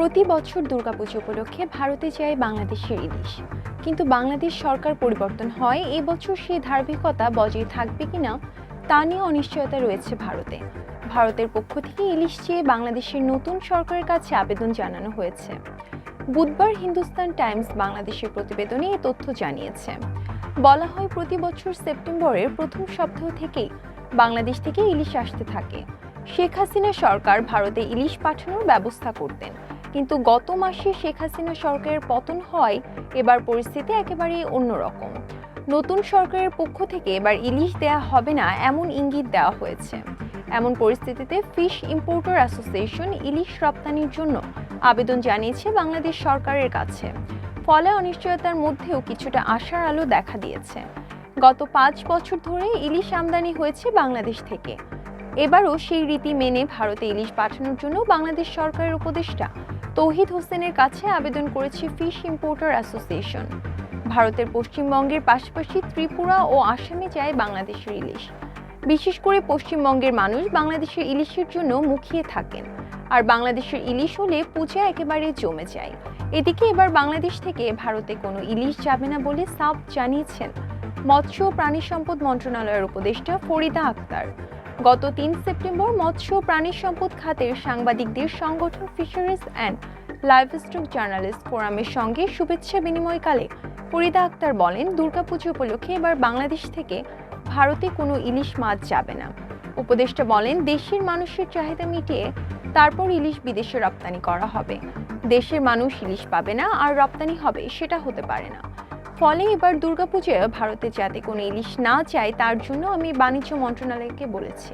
প্রতি বছর দুর্গাপুজো উপলক্ষে ভারতে যায় বাংলাদেশের ইলিশ। কিন্তু বাংলাদেশ সরকার পরিবর্তন হয় এবছর সেই ধারাবাহিকতা বজায় থাকবে কিনা, তা নিয়ে অনিশ্চয়তা রয়েছে ভারতে। ভারতের পক্ষ থেকে ইলিশ চেয়ে বাংলাদেশের নতুন সরকারের কাছে আবেদন জানানো হয়েছে। বুধবার হিন্দুস্তান টাইমস বাংলাদেশের প্রতিবেদনে এই তথ্য জানিয়েছে। বলা হয়, প্রতি বছর সেপ্টেম্বরের প্রথম সপ্তাহ থেকেই বাংলাদেশ থেকে ইলিশ আসতে থাকে। শেখ হাসিনা সরকার ভারতে ইলিশ পাঠানোর ব্যবস্থা করতেন। কিন্তু গত মাসে শেখ হাসিনা সরকারের পতন হয়, এবার পরিস্থিতি একেবারেই অন্যরকম। নতুন সরকারের পক্ষ থেকে এবার ইলিশ দেয়া হবে না, এমন ইঙ্গিত দেওয়া হয়েছে। এমন পরিস্থিতিতে ফিশ ইম্পোর্টার অ্যাসোসিয়েশন ইলিশ রপ্তানির জন্য আবেদন জানিয়েছে বাংলাদেশ সরকারের কাছে। ফলে অনিশ্চয়তার মধ্যেও কিছুটা আশার আলো দেখা দিয়েছে। গত পাঁচ বছর ধরে ইলিশ আমদানি হয়েছে বাংলাদেশ থেকে। এবারও সেই রীতি মেনে ভারতে ইলিশ পাঠানোর জন্য বাংলাদেশ সরকারের উপদেষ্টা তৌহিদ হোসেনের কাছে আবেদন করেছে ফিশ ইম্পোর্টার অ্যাসোসিয়েশন। ভারতের পশ্চিমবঙ্গের পাশাপাশি ত্রিপুরা ও আসামে যায় বাংলাদেশের ইলিশ। বিশেষ করে পশ্চিমবঙ্গের মানুষ বাংলাদেশের ইলিশের জন্য মুখিয়ে থাকেন। আর বাংলাদেশের ইলিশ হলে পূজা একেবারে জমে যায়। এদিকে এবার বাংলাদেশ থেকে ভারতে কোনো ইলিশ যাবে না বলে সাফ জানিয়েছেন মৎস্য প্রাণী সম্পদ মন্ত্রণালয়ের উপদেষ্টা ফরিদা আক্তার। গত তিন সেপ্টেম্বর মৎস্য প্রাণী সম্পদ খাতের সাংবাদিকদের সংগঠন ফিশারিজ অ্যান্ড লাইভস্টক জার্নালিস্ট ফোরামের সঙ্গে শুভেচ্ছা বিনিময়কালে ফরিদা আক্তার বলেন, দুর্গাপুজো উপলক্ষে এবার বাংলাদেশ থেকে ভারতে কোনো ইলিশ মাছ যাবে না। উপদেষ্টা বলেন, দেশের মানুষের চাহিদা মিটিয়ে তারপর ইলিশ বিদেশে রপ্তানি করা হবে। দেশের মানুষ ইলিশ পাবে না, আর রপ্তানি হবে, সেটা হতে পারে না। ফলে এবার দুর্গাপুজোয় ভারতে যাতে কোনো ইলিশ না চায়, তার জন্য আমি বাণিজ্য মন্ত্রণালয়কে বলেছি।